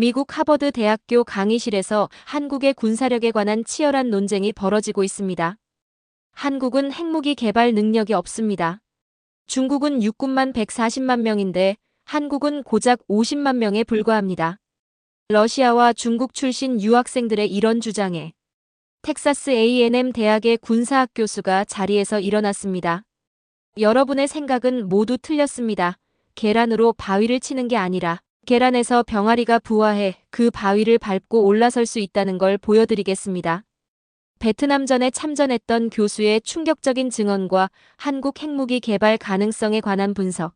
미국 하버드 대학교 강의실에서 한국의 군사력에 관한 치열한 논쟁이 벌어지고 있습니다. 한국은 핵무기 개발 능력이 없습니다. 중국은 육군만 140만 명인데 한국은 고작 50만 명에 불과합니다. 러시아와 중국 출신 유학생들의 이런 주장에 텍사스 A&M 대학의 군사학 교수가 자리에서 일어났습니다. 여러분의 생각은 모두 틀렸습니다. 계란으로 바위를 치는 게 아니라 계란에서 병아리가 부화해 그 바위를 밟고 올라설 수 있다는 걸 보여드리겠습니다. 베트남전에 참전했던 교수의 충격적인 증언과 한국 핵무기 개발 가능성에 관한 분석.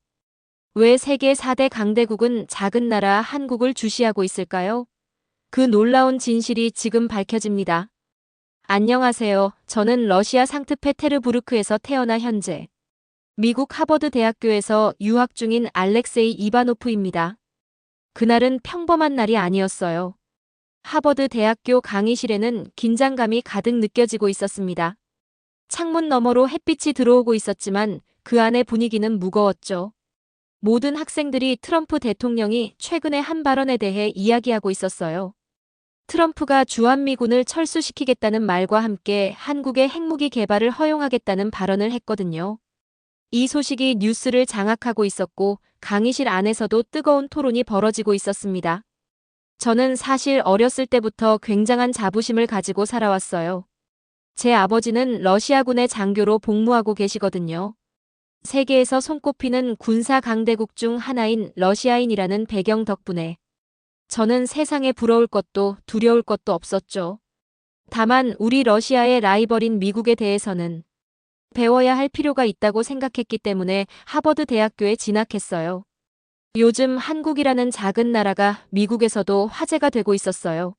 왜 세계 4대 강대국은 작은 나라 한국을 주시하고 있을까요? 그 놀라운 진실이 지금 밝혀집니다. 안녕하세요. 저는 러시아 상트페테르부르크에서 태어나 현재 미국 하버드 대학교에서 유학 중인 알렉세이 이바노프입니다. 그날은 평범한 날이 아니었어요. 하버드 대학교 강의실에는 긴장감이 가득 느껴지고 있었습니다. 창문 너머로 햇빛이 들어오고 있었지만 그 안의 분위기는 무거웠죠. 모든 학생들이 트럼프 대통령이 최근의 한 발언에 대해 이야기하고 있었어요. 트럼프가 주한미군을 철수시키겠다는 말과 함께 한국의 핵무기 개발을 허용하겠다는 발언을 했거든요. 이 소식이 뉴스를 장악하고 있었고 강의실 안에서도 뜨거운 토론이 벌어지고 있었습니다. 저는 사실 어렸을 때부터 굉장한 자부심을 가지고 살아왔어요. 제 아버지는 러시아군의 장교로 복무하고 계시거든요. 세계에서 손꼽히는 군사 강대국 중 하나인 러시아인이라는 배경 덕분에 저는 세상에 부러울 것도 두려울 것도 없었죠. 다만 우리 러시아의 라이벌인 미국에 대해서는 배워야 할 필요가 있다고 생각했기 때문에 하버드 대학교에 진학했어요. 요즘 한국이라는 작은 나라가 미국에서도 화제가 되고 있었어요.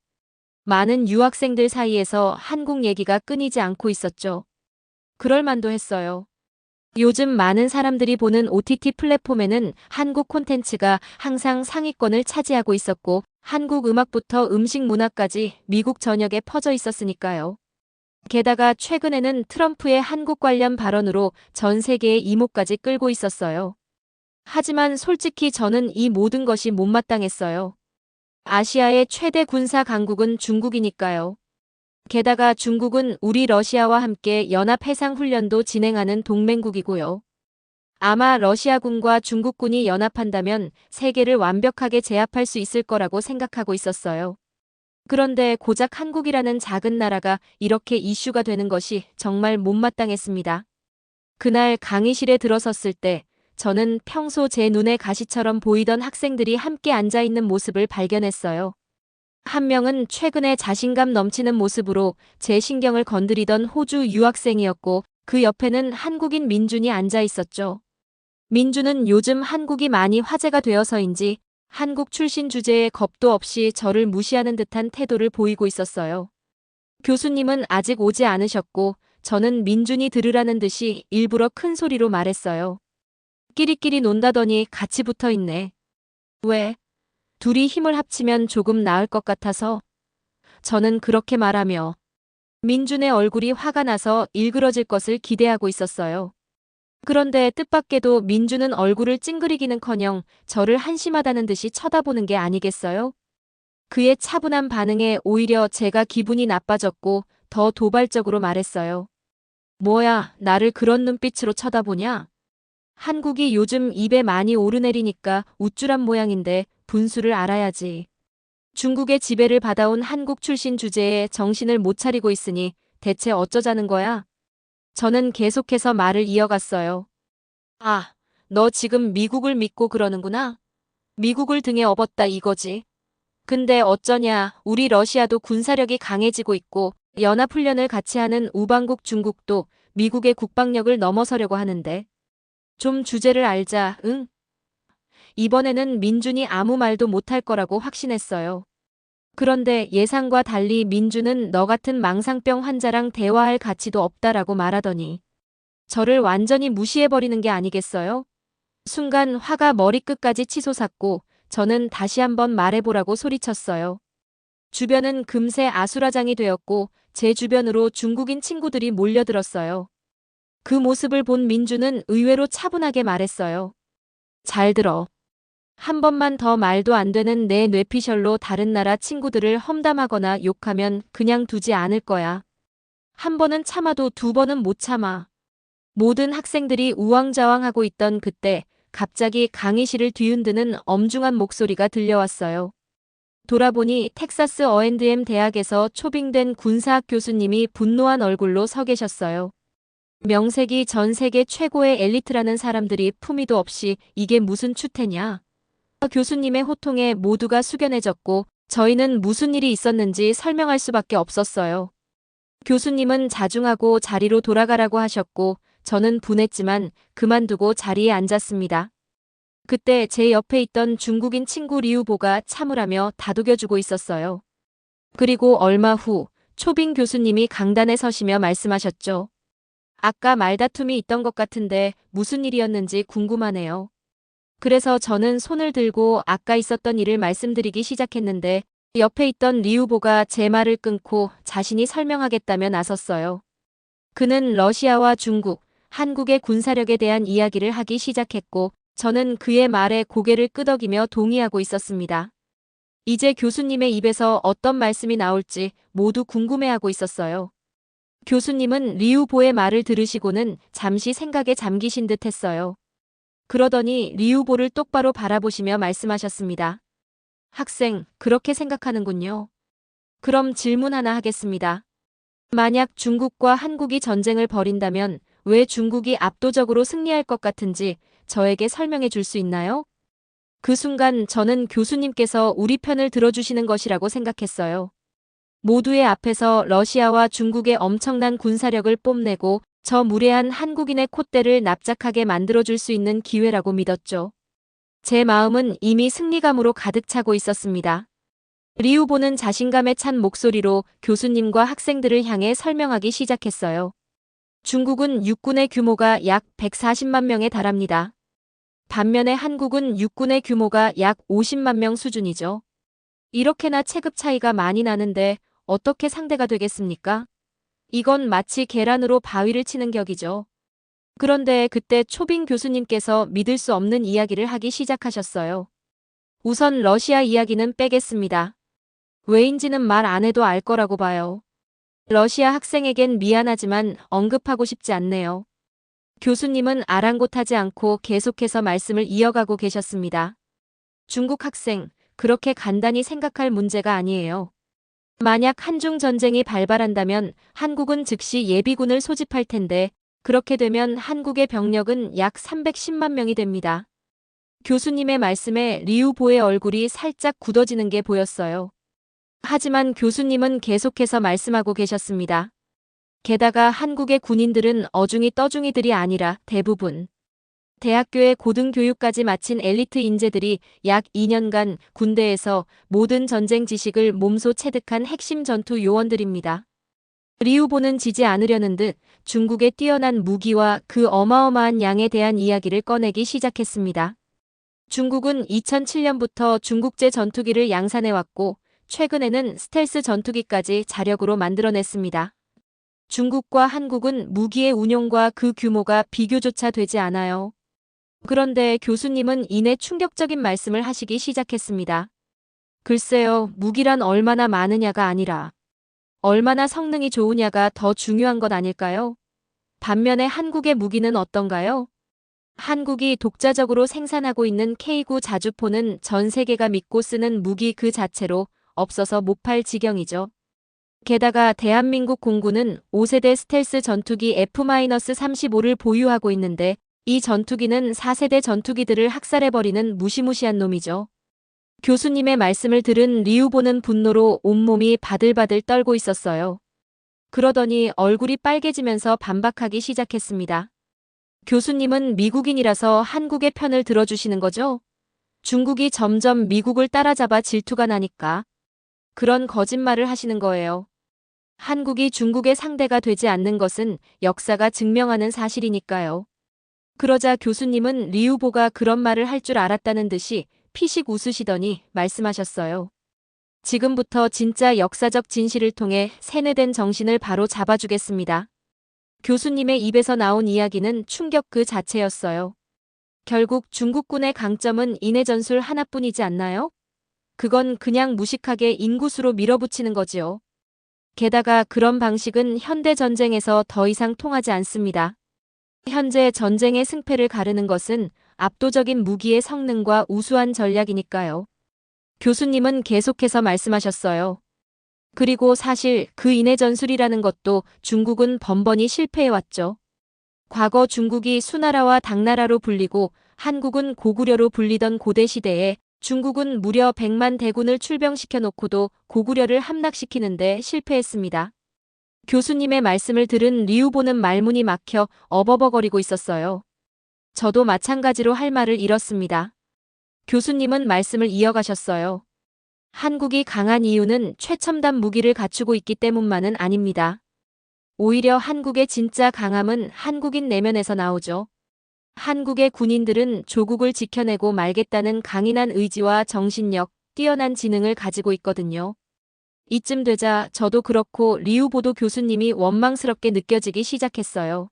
많은 유학생들 사이에서 한국 얘기가 끊이지 않고 있었죠. 그럴 만도 했어요. 요즘 많은 사람들이 보는 OTT 플랫폼에는 한국 콘텐츠가 항상 상위권을 차지하고 있었고 한국 음악부터 음식 문화까지 미국 전역에 퍼져 있었으니까요. 게다가 최근에는 트럼프의 한국 관련 발언으로 전 세계의 이목까지 끌고 있었어요. 하지만 솔직히 저는 이 모든 것이 못마땅했어요. 아시아의 최대 군사 강국은 중국이니까요. 게다가 중국은 우리 러시아와 함께 연합 해상 훈련도 진행하는 동맹국이고요. 아마 러시아군과 중국군이 연합한다면 세계를 완벽하게 제압할 수 있을 거라고 생각하고 있었어요. 그런데 고작 한국이라는 작은 나라가 이렇게 이슈가 되는 것이 정말 못마땅했습니다. 그날 강의실에 들어섰을 때 저는 평소 제 눈에 가시처럼 보이던 학생들이 함께 앉아 있는 모습을 발견했어요. 한 명은 최근에 자신감 넘치는 모습으로 제 신경을 건드리던 호주 유학생이었고 그 옆에는 한국인 민준이 앉아 있었죠. 민준은 요즘 한국이 많이 화제가 되어서인지 한국 출신 주제에 겁도 없이 저를 무시하는 듯한 태도를 보이고 있었어요. 교수님은 아직 오지 않으셨고 저는 민준이 들으라는 듯이 일부러 큰 소리로 말했어요. 끼리끼리 논다더니 같이 붙어 있네. 왜? 둘이 힘을 합치면 조금 나을 것 같아서. 저는 그렇게 말하며 민준의 얼굴이 화가 나서 일그러질 것을 기대하고 있었어요. 그런데 뜻밖에도 민준은 얼굴을 찡그리기는커녕 저를 한심하다는 듯이 쳐다보는 게 아니겠어요? 그의 차분한 반응에 오히려 제가 기분이 나빠졌고 더 도발적으로 말했어요. 뭐야, 나를 그런 눈빛으로 쳐다보냐? 한국이 요즘 입에 많이 오르내리니까 우쭐한 모양인데 분수를 알아야지. 중국의 지배를 받아온 한국 출신 주제에 정신을 못 차리고 있으니 대체 어쩌자는 거야? 저는 계속해서 말을 이어갔어요. 아, 너 지금 미국을 믿고 그러는구나? 미국을 등에 업었다 이거지. 근데 어쩌냐, 우리 러시아도 군사력이 강해지고 있고 연합훈련을 같이 하는 우방국 중국도 미국의 국방력을 넘어서려고 하는데. 좀 주제를 알자, 응? 이번에는 민준이 아무 말도 못할 거라고 확신했어요. 그런데 예상과 달리 민준은 너 같은 망상병 환자랑 대화할 가치도 없다라고 말하더니 저를 완전히 무시해버리는 게 아니겠어요? 순간 화가 머리끝까지 치솟았고 저는 다시 한번 말해보라고 소리쳤어요. 주변은 금세 아수라장이 되었고 제 주변으로 중국인 친구들이 몰려들었어요. 그 모습을 본 민주는 의외로 차분하게 말했어요. 잘 들어. 한 번만 더 말도 안 되는 내 뇌피셜로 다른 나라 친구들을 험담하거나 욕하면 그냥 두지 않을 거야. 한 번은 참아도 두 번은 못 참아. 모든 학생들이 우왕좌왕하고 있던 그때 갑자기 강의실을 뒤흔드는 엄중한 목소리가 들려왔어요. 돌아보니 텍사스 어앤드엠 대학에서 초빙된 군사학 교수님이 분노한 얼굴로 서 계셨어요. 명색이 전 세계 최고의 엘리트라는 사람들이 품위도 없이 이게 무슨 추태냐. 교수님의 호통에 모두가 숙연해졌고 저희는 무슨 일이 있었는지 설명할 수밖에 없었어요. 교수님은 자중하고 자리로 돌아가라고 하셨고 저는 분했지만 그만두고 자리에 앉았습니다. 그때 제 옆에 있던 중국인 친구 리우보가 참으라며 다독여주고 있었어요. 그리고 얼마 후 초빙 교수님이 강단에 서시며 말씀하셨죠. 아까 말다툼이 있던 것 같은데 무슨 일이었는지 궁금하네요. 그래서 저는 손을 들고 아까 있었던 일을 말씀드리기 시작했는데 옆에 있던 리우보가 제 말을 끊고 자신이 설명하겠다며 나섰어요. 그는 러시아와 중국, 한국의 군사력에 대한 이야기를 하기 시작했고 저는 그의 말에 고개를 끄덕이며 동의하고 있었습니다. 이제 교수님의 입에서 어떤 말씀이 나올지 모두 궁금해하고 있었어요. 교수님은 리우보의 말을 들으시고는 잠시 생각에 잠기신 듯 했어요. 그러더니 리우보를 똑바로 바라보시며 말씀하셨습니다. 학생, 그렇게 생각하는군요. 그럼 질문 하나 하겠습니다. 만약 중국과 한국이 전쟁을 벌인다면 왜 중국이 압도적으로 승리할 것 같은지 저에게 설명해 줄 수 있나요? 그 순간 저는 교수님께서 우리 편을 들어주시는 것이라고 생각했어요. 모두의 앞에서 러시아와 중국의 엄청난 군사력을 뽐내고 저 무례한 한국인의 콧대를 납작하게 만들어줄 수 있는 기회라고 믿었죠. 제 마음은 이미 승리감으로 가득 차고 있었습니다. 리우보는 자신감에 찬 목소리로 교수님과 학생들을 향해 설명하기 시작했어요. 중국은 육군의 규모가 약 140만 명에 달합니다. 반면에 한국은 육군의 규모가 약 50만 명 수준이죠. 이렇게나 체급 차이가 많이 나는데 어떻게 상대가 되겠습니까? 이건 마치 계란으로 바위를 치는 격이죠. 그런데 그때 초빙 교수님께서 믿을 수 없는 이야기를 하기 시작하셨어요. 우선 러시아 이야기는 빼겠습니다. 왜인지는 말 안 해도 알 거라고 봐요. 러시아 학생에겐 미안하지만 언급하고 싶지 않네요. 교수님은 아랑곳하지 않고 계속해서 말씀을 이어가고 계셨습니다. 중국 학생, 그렇게 간단히 생각할 문제가 아니에요. 만약 한중 전쟁이 발발한다면 한국은 즉시 예비군을 소집할 텐데 그렇게 되면 한국의 병력은 약 310만 명이 됩니다. 교수님의 말씀에 리우보의 얼굴이 살짝 굳어지는 게 보였어요. 하지만 교수님은 계속해서 말씀하고 계셨습니다. 게다가 한국의 군인들은 어중이 떠중이들이 아니라 대부분 대학교의 고등교육까지 마친 엘리트 인재들이 약 2년간 군대에서 모든 전쟁 지식을 몸소 체득한 핵심 전투 요원들입니다. 리우보는 지지 않으려는 듯 중국의 뛰어난 무기와 그 어마어마한 양에 대한 이야기를 꺼내기 시작했습니다. 중국은 2007년부터 중국제 전투기를 양산해왔고 최근에는 스텔스 전투기까지 자력으로 만들어냈습니다. 중국과 한국은 무기의 운용과 그 규모가 비교조차 되지 않아요. 그런데 교수님은 이내 충격적인 말씀을 하시기 시작했습니다. 글쎄요, 무기란 얼마나 많으냐가 아니라 얼마나 성능이 좋으냐가 더 중요한 것 아닐까요? 반면에 한국의 무기는 어떤가요? 한국이 독자적으로 생산하고 있는 K9 자주포는 전 세계가 믿고 쓰는 무기 그 자체로 없어서 못 팔 지경이죠. 게다가 대한민국 공군은 5세대 스텔스 전투기 F-35를 보유하고 있는데 이 전투기는 4세대 전투기들을 학살해버리는 무시무시한 놈이죠. 교수님의 말씀을 들은 리우보는 분노로 온몸이 바들바들 떨고 있었어요. 그러더니 얼굴이 빨개지면서 반박하기 시작했습니다. 교수님은 미국인이라서 한국의 편을 들어주시는 거죠? 중국이 점점 미국을 따라잡아 질투가 나니까 그런 거짓말을 하시는 거예요. 한국이 중국의 상대가 되지 않는 것은 역사가 증명하는 사실이니까요. 그러자 교수님은 리우보가 그런 말을 할 줄 알았다는 듯이 피식 웃으시더니 말씀하셨어요. 지금부터 진짜 역사적 진실을 통해 세뇌된 정신을 바로 잡아주겠습니다. 교수님의 입에서 나온 이야기는 충격 그 자체였어요. 결국 중국군의 강점은 인해 전술 하나뿐이지 않나요? 그건 그냥 무식하게 인구수로 밀어붙이는 거지요. 게다가 그런 방식은 현대 전쟁에서 더 이상 통하지 않습니다. 현재 전쟁의 승패를 가르는 것은 압도적인 무기의 성능과 우수한 전략이니까요. 교수님은 계속해서 말씀하셨어요. 그리고 사실 그 인해 전술이라는 것도 중국은 번번이 실패해왔죠. 과거 중국이 수나라와 당나라로 불리고 한국은 고구려로 불리던 고대 시대에 중국은 무려 100만 대군을 출병시켜 놓고도 고구려를 함락시키는데 실패했습니다. 교수님의 말씀을 들은 리우보는 말문이 막혀 어버버거리고 있었어요. 저도 마찬가지로 할 말을 잃었습니다. 교수님은 말씀을 이어가셨어요. 한국이 강한 이유는 최첨단 무기를 갖추고 있기 때문만은 아닙니다. 오히려 한국의 진짜 강함은 한국인 내면에서 나오죠. 한국의 군인들은 조국을 지켜내고 말겠다는 강인한 의지와 정신력, 뛰어난 지능을 가지고 있거든요. 이쯤 되자 저도 그렇고 리우보도 교수님이 원망스럽게 느껴지기 시작했어요.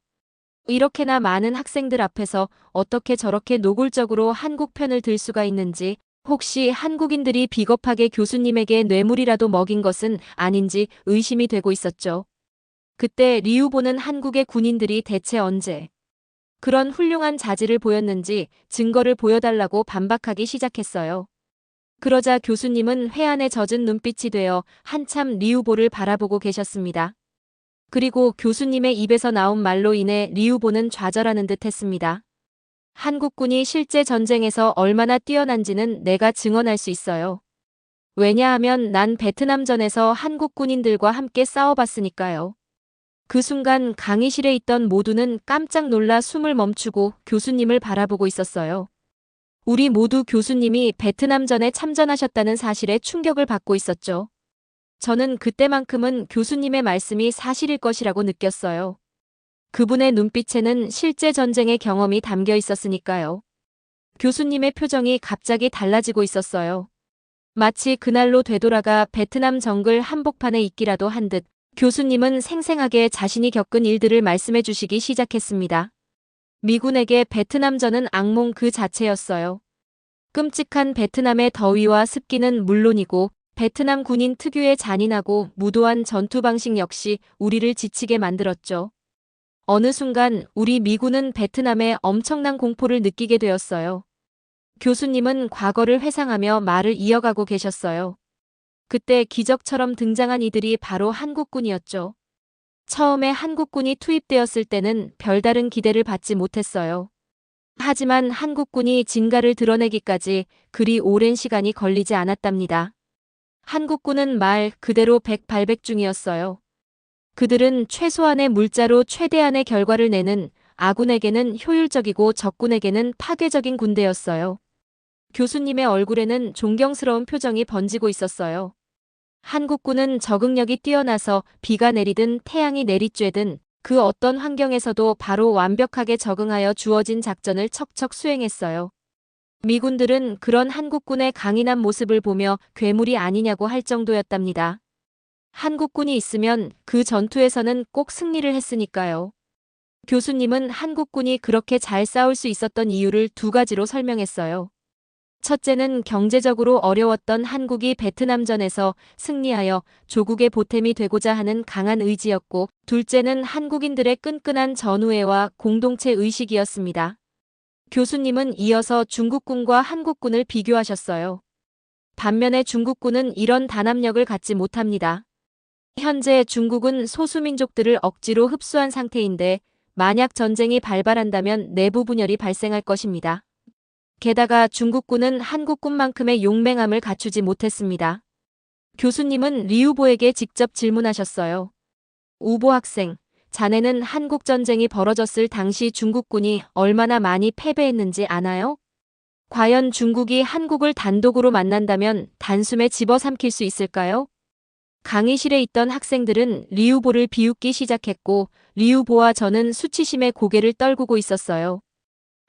이렇게나 많은 학생들 앞에서 어떻게 저렇게 노골적으로 한국 편을 들 수가 있는지 혹시 한국인들이 비겁하게 교수님에게 뇌물이라도 먹인 것은 아닌지 의심이 되고 있었죠. 그때 리우보는 한국의 군인들이 대체 언제 그런 훌륭한 자질을 보였는지 증거를 보여달라고 반박하기 시작했어요. 그러자 교수님은 회한에 젖은 눈빛이 되어 한참 리우보를 바라보고 계셨습니다. 그리고 교수님의 입에서 나온 말로 인해 리우보는 좌절하는 듯 했습니다. 한국군이 실제 전쟁에서 얼마나 뛰어난지는 내가 증언할 수 있어요. 왜냐하면 난 베트남전에서 한국 군인들과 함께 싸워봤으니까요. 그 순간 강의실에 있던 모두는 깜짝 놀라 숨을 멈추고 교수님을 바라보고 있었어요. 우리 모두 교수님이 베트남전에 참전하셨다는 사실에 충격을 받고 있었죠. 저는 그때만큼은 교수님의 말씀이 사실일 것이라고 느꼈어요. 그분의 눈빛에는 실제 전쟁의 경험이 담겨 있었으니까요. 교수님의 표정이 갑자기 달라지고 있었어요. 마치 그날로 되돌아가 베트남 정글 한복판에 있기라도 한 듯 교수님은 생생하게 자신이 겪은 일들을 말씀해 주시기 시작했습니다. 미군에게 베트남전은 악몽 그 자체였어요. 끔찍한 베트남의 더위와 습기는 물론이고 베트남 군인 특유의 잔인하고 무도한 전투 방식 역시 우리를 지치게 만들었죠. 어느 순간 우리 미군은 베트남에 엄청난 공포를 느끼게 되었어요. 교수님은 과거를 회상하며 말을 이어가고 계셨어요. 그때 기적처럼 등장한 이들이 바로 한국군이었죠. 처음에 한국군이 투입되었을 때는 별다른 기대를 받지 못했어요. 하지만 한국군이 진가를 드러내기까지 그리 오랜 시간이 걸리지 않았답니다. 한국군은 말 그대로 백발백 중이었어요. 그들은 최소한의 물자로 최대한의 결과를 내는 아군에게는 효율적이고 적군에게는 파괴적인 군대였어요. 교수님의 얼굴에는 존경스러운 표정이 번지고 있었어요. 한국군은 적응력이 뛰어나서 비가 내리든 태양이 내리쬐든 그 어떤 환경에서도 바로 완벽하게 적응하여 주어진 작전을 척척 수행했어요. 미군들은 그런 한국군의 강인한 모습을 보며 괴물이 아니냐고 할 정도였답니다. 한국군이 있으면 그 전투에서는 꼭 승리를 했으니까요. 교수님은 한국군이 그렇게 잘 싸울 수 있었던 이유를 두 가지로 설명했어요. 첫째는 경제적으로 어려웠던 한국이 베트남전에서 승리하여 조국의 보탬이 되고자 하는 강한 의지였고, 둘째는 한국인들의 끈끈한 전우애와 공동체 의식이었습니다. 교수님은 이어서 중국군과 한국군을 비교하셨어요. 반면에 중국군은 이런 단합력을 갖지 못합니다. 현재 중국은 소수민족들을 억지로 흡수한 상태인데 만약 전쟁이 발발한다면 내부 분열이 발생할 것입니다. 게다가 중국군은 한국군만큼의 용맹함을 갖추지 못했습니다. 교수님은 리우보에게 직접 질문하셨어요. 우보 학생, 자네는 한국전쟁이 벌어졌을 당시 중국군이 얼마나 많이 패배했는지 아나요? 과연 중국이 한국을 단독으로 만난다면 단숨에 집어삼킬 수 있을까요? 강의실에 있던 학생들은 리우보를 비웃기 시작했고 리우보와 저는 수치심에 고개를 떨구고 있었어요.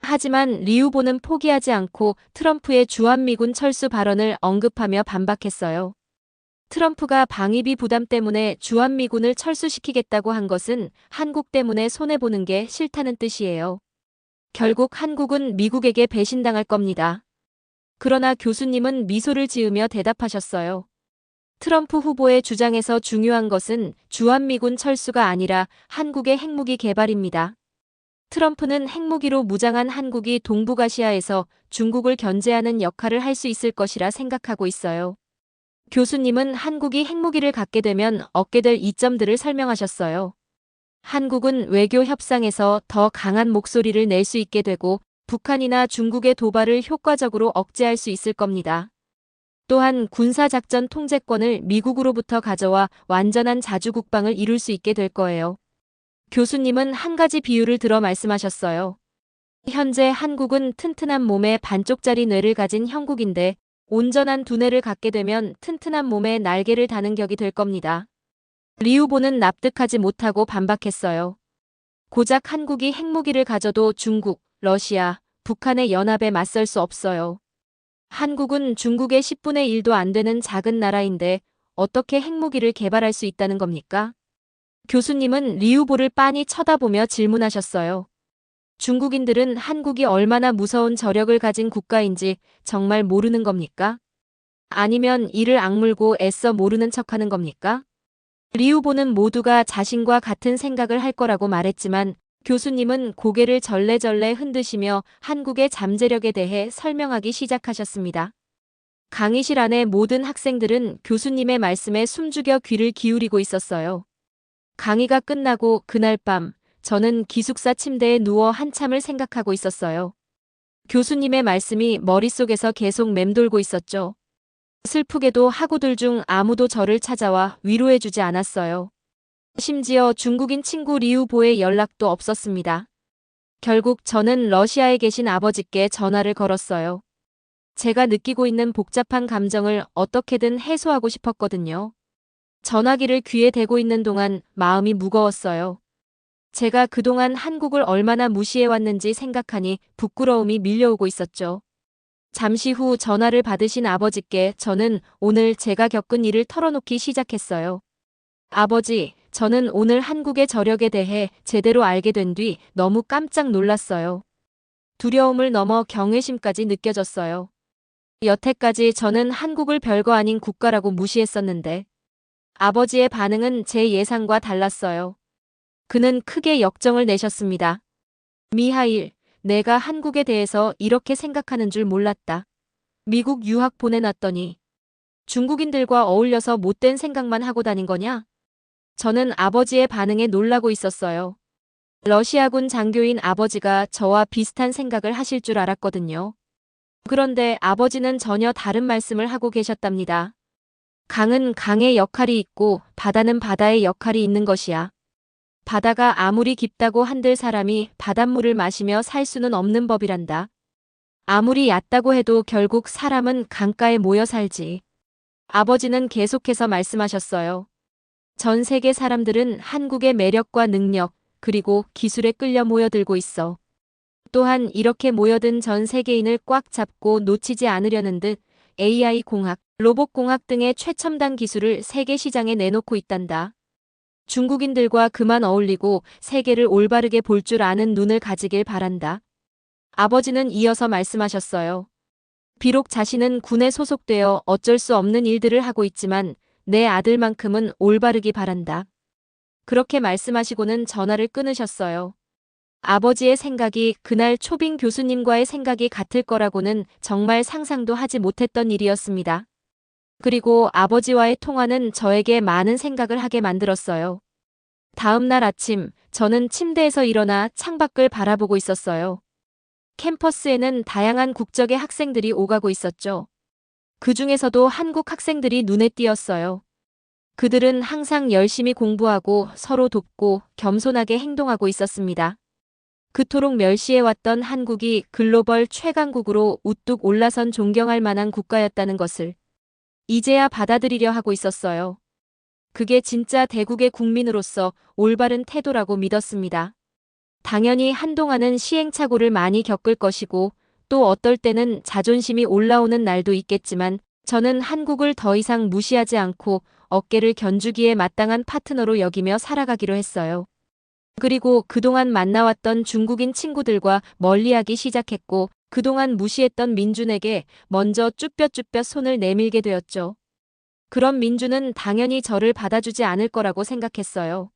하지만 리우보는 포기하지 않고 트럼프의 주한미군 철수 발언을 언급하며 반박했어요. 트럼프가 방위비 부담 때문에 주한미군을 철수시키겠다고 한 것은 한국 때문에 손해보는 게 싫다는 뜻이에요. 결국 한국은 미국에게 배신당할 겁니다. 그러나 교수님은 미소를 지으며 대답하셨어요. 트럼프 후보의 주장에서 중요한 것은 주한미군 철수가 아니라 한국의 핵무기 개발입니다. 트럼프는 핵무기로 무장한 한국이 동북아시아에서 중국을 견제하는 역할을 할 수 있을 것이라 생각하고 있어요. 교수님은 한국이 핵무기를 갖게 되면 얻게 될 이점들을 설명하셨어요. 한국은 외교 협상에서 더 강한 목소리를 낼 수 있게 되고 북한이나 중국의 도발을 효과적으로 억제할 수 있을 겁니다. 또한 군사작전 통제권을 미국으로부터 가져와 완전한 자주국방을 이룰 수 있게 될 거예요. 교수님은 한 가지 비유를 들어 말씀하셨어요. 현재 한국은 튼튼한 몸에 반쪽짜리 뇌를 가진 형국인데 온전한 두뇌를 갖게 되면 튼튼한 몸에 날개를 다는 격이 될 겁니다. 리우보는 납득하지 못하고 반박했어요. 고작 한국이 핵무기를 가져도 중국, 러시아, 북한의 연합에 맞설 수 없어요. 한국은 중국의 10분의 1도 안 되는 작은 나라인데 어떻게 핵무기를 개발할 수 있다는 겁니까? 교수님은 리우보를 빤히 쳐다보며 질문하셨어요. 중국인들은 한국이 얼마나 무서운 저력을 가진 국가인지 정말 모르는 겁니까? 아니면 이를 악물고 애써 모르는 척하는 겁니까? 리우보는 모두가 자신과 같은 생각을 할 거라고 말했지만 교수님은 고개를 절레절레 흔드시며 한국의 잠재력에 대해 설명하기 시작하셨습니다. 강의실 안의 모든 학생들은 교수님의 말씀에 숨죽여 귀를 기울이고 있었어요. 강의가 끝나고 그날 밤 저는 기숙사 침대에 누워 한참을 생각하고 있었어요. 교수님의 말씀이 머릿속에서 계속 맴돌고 있었죠. 슬프게도 학우들 중 아무도 저를 찾아와 위로해주지 않았어요. 심지어 중국인 친구 리우보의 연락도 없었습니다. 결국 저는 러시아에 계신 아버지께 전화를 걸었어요. 제가 느끼고 있는 복잡한 감정을 어떻게든 해소하고 싶었거든요. 전화기를 귀에 대고 있는 동안 마음이 무거웠어요. 제가 그동안 한국을 얼마나 무시해왔는지 생각하니 부끄러움이 밀려오고 있었죠. 잠시 후 전화를 받으신 아버지께 저는 오늘 제가 겪은 일을 털어놓기 시작했어요. 아버지, 저는 오늘 한국의 저력에 대해 제대로 알게 된 뒤 너무 깜짝 놀랐어요. 두려움을 넘어 경외심까지 느껴졌어요. 여태까지 저는 한국을 별거 아닌 국가라고 무시했었는데 아버지의 반응은 제 예상과 달랐어요. 그는 크게 역정을 내셨습니다. 미하일, 내가 한국에 대해서 이렇게 생각하는 줄 몰랐다. 미국 유학 보내놨더니 중국인들과 어울려서 못된 생각만 하고 다닌 거냐? 저는 아버지의 반응에 놀라고 있었어요. 러시아군 장교인 아버지가 저와 비슷한 생각을 하실 줄 알았거든요. 그런데 아버지는 전혀 다른 말씀을 하고 계셨답니다. 강은 강의 역할이 있고 바다는 바다의 역할이 있는 것이야. 바다가 아무리 깊다고 한들 사람이 바닷물을 마시며 살 수는 없는 법이란다. 아무리 얕다고 해도 결국 사람은 강가에 모여 살지. 아버지는 계속해서 말씀하셨어요. 전 세계 사람들은 한국의 매력과 능력, 그리고 기술에 끌려 모여들고 있어. 또한 이렇게 모여든 전 세계인을 꽉 잡고 놓치지 않으려는 듯 AI 공학, 로봇 공학 등의 최첨단 기술을 세계 시장에 내놓고 있단다. 중국인들과 그만 어울리고 세계를 올바르게 볼 줄 아는 눈을 가지길 바란다. 아버지는 이어서 말씀하셨어요. 비록 자신은 군에 소속되어 어쩔 수 없는 일들을 하고 있지만 내 아들만큼은 올바르기 바란다. 그렇게 말씀하시고는 전화를 끊으셨어요. 아버지의 생각이 그날 초빙 교수님과의 생각이 같을 거라고는 정말 상상도 하지 못했던 일이었습니다. 그리고 아버지와의 통화는 저에게 많은 생각을 하게 만들었어요. 다음 날 아침, 저는 침대에서 일어나 창밖을 바라보고 있었어요. 캠퍼스에는 다양한 국적의 학생들이 오가고 있었죠. 그 중에서도 한국 학생들이 눈에 띄었어요. 그들은 항상 열심히 공부하고 서로 돕고 겸손하게 행동하고 있었습니다. 그토록 멸시해왔던 한국이 글로벌 최강국으로 우뚝 올라선 존경할 만한 국가였다는 것을 이제야 받아들이려 하고 있었어요. 그게 진짜 대국의 국민으로서 올바른 태도라고 믿었습니다. 당연히 한동안은 시행착오를 많이 겪을 것이고 또 어떨 때는 자존심이 올라오는 날도 있겠지만 저는 한국을 더 이상 무시하지 않고 어깨를 견주기에 마땅한 파트너로 여기며 살아가기로 했어요. 그리고 그동안 만나왔던 중국인 친구들과 멀리하기 시작했고 그동안 무시했던 민준에게 먼저 쭈뼛쭈뼛 손을 내밀게 되었죠. 그럼 민준은 당연히 저를 받아주지 않을 거라고 생각했어요.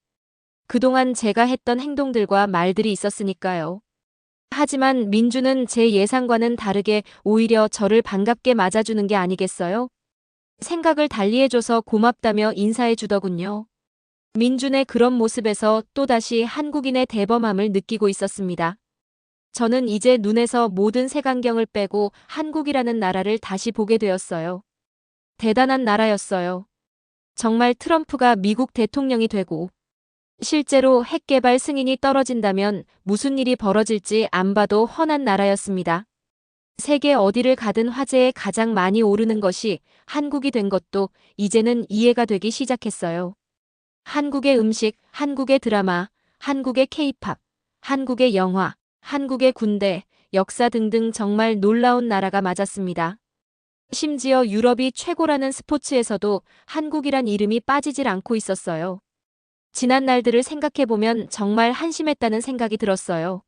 그동안 제가 했던 행동들과 말들이 있었으니까요. 하지만 민준은 제 예상과는 다르게 오히려 저를 반갑게 맞아주는 게 아니겠어요? 생각을 달리해줘서 고맙다며 인사해주더군요. 민준의 그런 모습에서 또다시 한국인의 대범함을 느끼고 있었습니다. 저는 이제 눈에서 모든 색안경을 빼고 한국이라는 나라를 다시 보게 되었어요. 대단한 나라였어요. 정말 트럼프가 미국 대통령이 되고 실제로 핵개발 승인이 떨어진다면 무슨 일이 벌어질지 안 봐도 훤한 나라였습니다. 세계 어디를 가든 화제에 가장 많이 오르는 것이 한국이 된 것도 이제는 이해가 되기 시작했어요. 한국의 음식, 한국의 드라마, 한국의 케이팝, 한국의 영화, 한국의 군대, 역사 등등 정말 놀라운 나라가 맞았습니다. 심지어 유럽이 최고라는 스포츠에서도 한국이란 이름이 빠지질 않고 있었어요. 지난 날들을 생각해보면 정말 한심했다는 생각이 들었어요.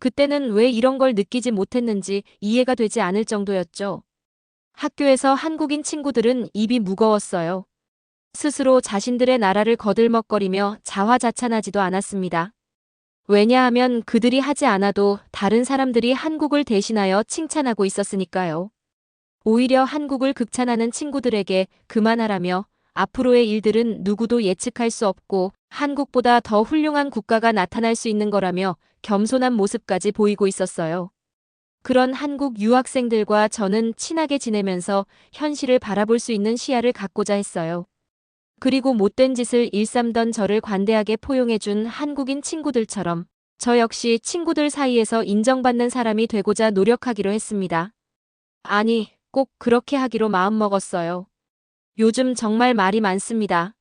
그때는 왜 이런 걸 느끼지 못했는지 이해가 되지 않을 정도였죠. 학교에서 한국인 친구들은 입이 무거웠어요. 스스로 자신들의 나라를 거들먹거리며 자화자찬하지도 않았습니다. 왜냐하면 그들이 하지 않아도 다른 사람들이 한국을 대신하여 칭찬하고 있었으니까요. 오히려 한국을 극찬하는 친구들에게 그만하라며 앞으로의 일들은 누구도 예측할 수 없고 한국보다 더 훌륭한 국가가 나타날 수 있는 거라며 겸손한 모습까지 보이고 있었어요. 그런 한국 유학생들과 저는 친하게 지내면서 현실을 바라볼 수 있는 시야를 갖고자 했어요. 그리고 못된 짓을 일삼던 저를 관대하게 포용해준 한국인 친구들처럼 저 역시 친구들 사이에서 인정받는 사람이 되고자 노력하기로 했습니다. 아니, 꼭 그렇게 하기로 마음먹었어요. 요즘 정말 말이 많습니다.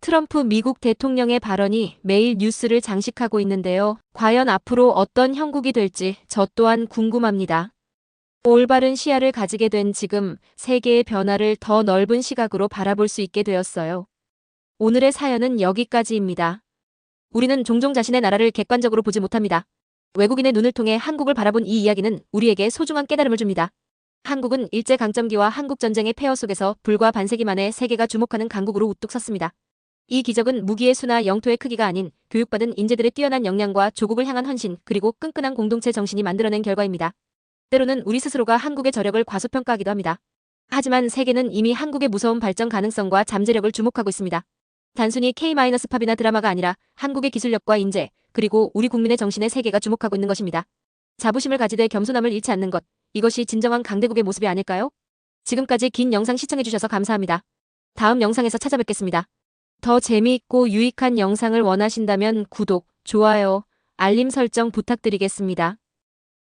트럼프 미국 대통령의 발언이 매일 뉴스를 장식하고 있는데요. 과연 앞으로 어떤 형국이 될지 저 또한 궁금합니다. 올바른 시야를 가지게 된 지금 세계의 변화를 더 넓은 시각으로 바라볼 수 있게 되었어요. 오늘의 사연은 여기까지입니다. 우리는 종종 자신의 나라를 객관적으로 보지 못합니다. 외국인의 눈을 통해 한국을 바라본 이 이야기는 우리에게 소중한 깨달음을 줍니다. 한국은 일제 강점기와 한국 전쟁의 폐허 속에서 불과 반세기 만에 세계가 주목하는 강국으로 우뚝 섰습니다. 이 기적은 무기의 수나 영토의 크기가 아닌 교육받은 인재들의 뛰어난 역량과 조국을 향한 헌신 그리고 끈끈한 공동체 정신이 만들어낸 결과입니다. 때로는 우리 스스로가 한국의 저력을 과소평가하기도 합니다. 하지만 세계는 이미 한국의 무서운 발전 가능성과 잠재력을 주목하고 있습니다. 단순히 K-팝이나 드라마가 아니라 한국의 기술력과 인재, 그리고 우리 국민의 정신에 세계가 주목하고 있는 것입니다. 자부심을 가지되 겸손함을 잃지 않는 것, 이것이 진정한 강대국의 모습이 아닐까요? 지금까지 긴 영상 시청해주셔서 감사합니다. 다음 영상에서 찾아뵙겠습니다. 더 재미있고 유익한 영상을 원하신다면 구독, 좋아요, 알림 설정 부탁드리겠습니다.